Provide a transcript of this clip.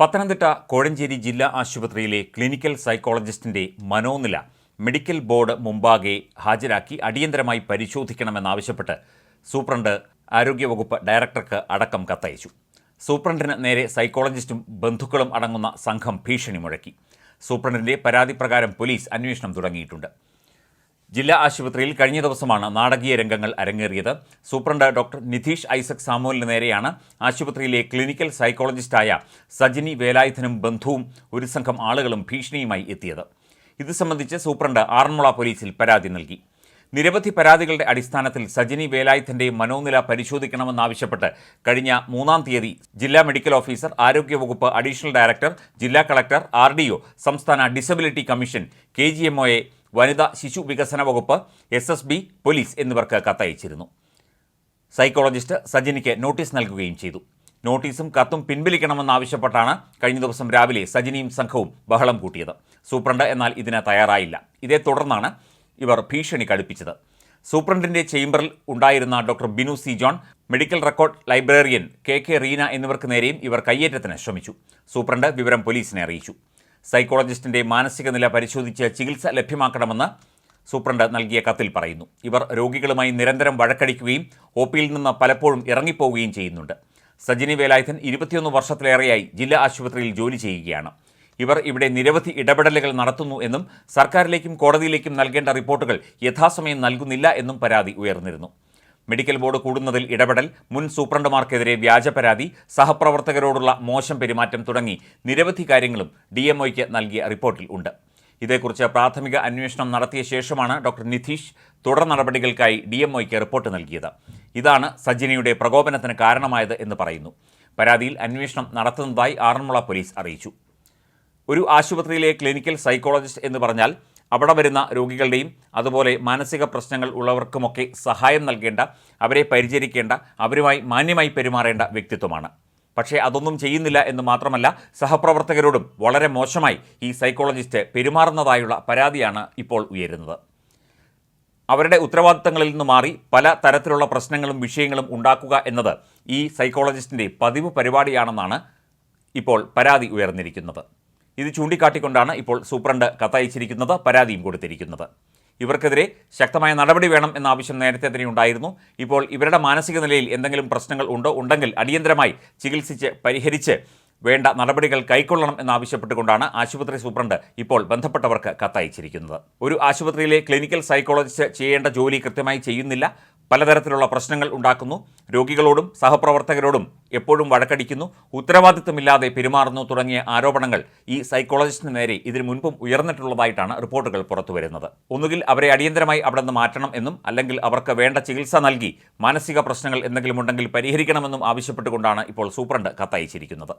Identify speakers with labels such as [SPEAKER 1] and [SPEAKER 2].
[SPEAKER 1] പത്തനംതിട്ട കോഴഞ്ചേരി ജില്ലാ ആശുപത്രിയിലെ ക്ലിനിക്കൽ സൈക്കോളജിസ്റ്റിന്റെ മനോനില മെഡിക്കൽ ബോർഡ് മുമ്പാകെ ഹാജരാക്കി അടിയന്തരമായി പരിശോധിക്കണമെന്നാവശ്യപ്പെട്ട് സൂപ്രണ്ട് ആരോഗ്യവകുപ്പ് ഡയറക്ടർക്ക് അടക്കം കത്തയച്ചു. സൂപ്രണ്ടിന് നേരെ സൈക്കോളജിസ്റ്റും ബന്ധുക്കളും അടങ്ങുന്ന സംഘം ഭീഷണി മുഴക്കി. സൂപ്രണ്ടിന്റെ പരാതി പ്രകാരം പോലീസ് അന്വേഷണം തുടങ്ങിയിട്ടുണ്ട്. ജില്ലാ ആശുപത്രിയിൽ കഴിഞ്ഞ ദിവസമാണ് നാടകീയ രംഗങ്ങൾ അരങ്ങേറിയത്. സൂപ്രണ്ട് ഡോക്ടർ നിധീഷ് ഐസക് സാമുവലിന് നേരെയാണ് ആശുപത്രിയിലെ ക്ലിനിക്കൽ സൈക്കോളജിസ്റ്റായ സജിനി വേലായുധനും ബന്ധുവും ഒരു സംഘം ആളുകളും ഭീഷണിയുമായി എത്തിയത്. ഇത് സംബന്ധിച്ച് സൂപ്രണ്ട് ആറന്മുള പോലീസിൽ പരാതി നൽകി. നിരവധി പരാതികളുടെ അടിസ്ഥാനത്തിൽ സജിനി വേലായുധന്റെ മനോനില പരിശോധിക്കണമെന്നാവശ്യപ്പെട്ട് കഴിഞ്ഞ മൂന്നാം തീയതി ജില്ലാ മെഡിക്കൽ ഓഫീസർ ആരോഗ്യവകുപ്പ് അഡീഷണൽ ഡയറക്ടർ ജില്ലാ കളക്ടർ ആർ സംസ്ഥാന ഡിസബിലിറ്റി കമ്മീഷൻ കെ ജി വനിതാ ശിശു വികസന വകുപ്പ് എസ് എസ് ബി പോലീസ് എന്നിവർക്ക് കത്തയച്ചിരുന്നു. സൈക്കോളജിസ്റ്റ് സജിനിക്ക് നോട്ടീസ് നൽകുകയും ചെയ്തു. നോട്ടീസും കത്തും പിൻവലിക്കണമെന്നാവശ്യപ്പെട്ടാണ് കഴിഞ്ഞ ദിവസം രാവിലെ സജിനിയും സംഘവും ബഹളം കൂട്ടിയത്. സൂപ്രണ്ട് എന്നാൽ ഇതിന് തയ്യാറായില്ല. ഇതേ തുടർന്നാണ് ഇവർ ഭീഷണി കടുപ്പിച്ചത്. സൂപ്രണ്ടിന്റെ ചേംബറിൽ ഉണ്ടായിരുന്ന doctor Binu C John medical record librarian K K Reena എന്നിവർക്ക് നേരെയും ഇവർ കയ്യേറ്റത്തിന് ശ്രമിച്ചു. സൂപ്രണ്ട് വിവരം പോലീസിനെ അറിയിച്ചു. സൈക്കോളജിസ്റ്റിന്റെ മാനസിക നില പരിശോധിച്ച് ചികിത്സ ലഭ്യമാക്കണമെന്ന് സൂപ്രണ്ട് നൽകിയ കത്തിൽ പറയുന്നു. ഇവർ രോഗികളുമായി നിരന്തരം വഴക്കടിക്കുകയും ഒ പിയിൽ നിന്ന് പലപ്പോഴും ഇറങ്ങിപ്പോവുകയും ചെയ്യുന്നുണ്ട്. സജിനി വേലായുധൻ ഇരുപത്തിയൊന്ന് വർഷത്തിലേറെയായി ജില്ലാ ആശുപത്രിയിൽ ജോലി ചെയ്യുകയാണ്. ഇവർ ഇവിടെ നിരവധി ഇടപെടലുകൾ നടത്തുന്നു എന്നും സർക്കാരിലേക്കും കോടതിയിലേക്കും നൽകേണ്ട റിപ്പോർട്ടുകൾ യഥാസമയം നൽകുന്നില്ല എന്നും പരാതി ഉയർന്നിരുന്നു. മെഡിക്കൽ ബോർഡ് കൂടുന്നതിൽ ഇടപെടൽ മുൻ സൂപ്രണ്ടുമാർക്കെതിരെ വ്യാജ പരാതി സഹപ്രവർത്തകരോടുള്ള മോശം പെരുമാറ്റം തുടങ്ങി നിരവധി കാര്യങ്ങളും ഡി നൽകിയ റിപ്പോർട്ടിൽ ഉണ്ട്. ഇതേക്കുറിച്ച് പ്രാഥമിക അന്വേഷണം നടത്തിയ ശേഷമാണ് ഡോക്ടർ നിധീഷ് തുടർ നടപടികൾക്കായി ഡി റിപ്പോർട്ട് നൽകിയത്. ഇതാണ് സജ്ജനിയുടെ പ്രകോപനത്തിന് കാരണമായത് എന്ന് പറയുന്നു. പരാതിയിൽ അന്വേഷണം നടത്തുന്നതായി ആറന്മുള പോലീസ് അറിയിച്ചു. ഒരു ആശുപത്രിയിലെ ക്ലിനിക്കൽ സൈക്കോളജിസ്റ്റ് എന്ന് പറഞ്ഞാൽ അവിടെ വരുന്ന രോഗികളുടെയും അതുപോലെ മാനസിക പ്രശ്നങ്ങൾ ഉള്ളവർക്കുമൊക്കെ സഹായം നൽകേണ്ട അവരെ പരിചരിക്കേണ്ട അവരുമായി മാന്യമായി പെരുമാറേണ്ട വ്യക്തിത്വമാണ്. പക്ഷേ അതൊന്നും ചെയ്യുന്നില്ല എന്ന് മാത്രമല്ല സഹപ്രവർത്തകരോടും വളരെ മോശമായി ഈ സൈക്കോളജിസ്റ്റ് പെരുമാറുന്നതായുള്ള പരാതിയാണ് ഇപ്പോൾ ഉയരുന്നത്. അവരുടെ ഉത്തരവാദിത്തങ്ങളിൽ നിന്ന് മാറി പല തരത്തിലുള്ള പ്രശ്നങ്ങളും വിഷയങ്ങളും ഉണ്ടാക്കുക എന്നത് ഈ സൈക്കോളജിസ്റ്റിന്റെ പതിവ് പരിപാടിയാണെന്നാണ് ഇപ്പോൾ പരാതി ഉയർന്നിരിക്കുന്നത്. ഇത് ചൂണ്ടിക്കാട്ടിക്കൊണ്ടാണ് ഇപ്പോൾ സൂപ്രണ്ട് കത്തയച്ചിരിക്കുന്നത് പരാതിയും കൊടുത്തിരിക്കുന്നത്. ഇവർക്കെതിരെ ശക്തമായ നടപടി വേണം എന്ന ആവശ്യം നേരത്തെ തന്നെ ഉണ്ടായിരുന്നു. ഇപ്പോൾ ഇവരുടെ മാനസിക നിലയിൽ എന്തെങ്കിലും പ്രശ്നങ്ങൾ ഉണ്ടോ? ഉണ്ടെങ്കിൽ അടിയന്തരമായി ചികിത്സിച്ച് പരിഹരിച്ച് വേണ്ട നടപടികൾ കൈക്കൊള്ളണം എന്നാവശ്യപ്പെട്ടുകൊണ്ടാണ് ആശുപത്രി സൂപ്രണ്ട് ഇപ്പോൾ ബന്ധപ്പെട്ടവർക്ക് കത്തയച്ചിരിക്കുന്നത്. ഒരു ആശുപത്രിയിലെ ക്ലിനിക്കൽ സൈക്കോളജിസ്റ്റ് ചെയ്യേണ്ട ജോലി കൃത്യമായി ചെയ്യുന്നില്ല. പലതരത്തിലുള്ള പ്രശ്നങ്ങൾ ഉണ്ടാക്കുന്നു. രോഗികളോടും സഹപ്രവർത്തകരോടും എപ്പോഴും വഴക്കടിക്കുന്നു. ഉത്തരവാദിത്തമില്ലാതെ പെരുമാറുന്നു തുടങ്ങിയ ആരോപണങ്ങൾ ഈ സൈക്കോളജിസ്റ്റിന് നേരെ ഇതിനു മുൻപും ഉയർന്നിട്ടുള്ളതായിട്ടാണ് റിപ്പോർട്ടുകൾ പുറത്തുവരുന്നത്. ഒന്നുകിൽ അവരെ അടിയന്തരമായി അവിടെ നിന്ന് മാറ്റണം എന്നും അല്ലെങ്കിൽ അവർക്ക് വേണ്ട ചികിത്സ നൽകി മാനസിക പ്രശ്നങ്ങൾ എന്തെങ്കിലും ഉണ്ടെങ്കിൽ പരിഹരിക്കണമെന്നും ആവശ്യപ്പെട്ടുകൊണ്ടാണ് ഇപ്പോൾ സൂപ്രണ്ട് കത്തയച്ചിരിക്കുന്നത്.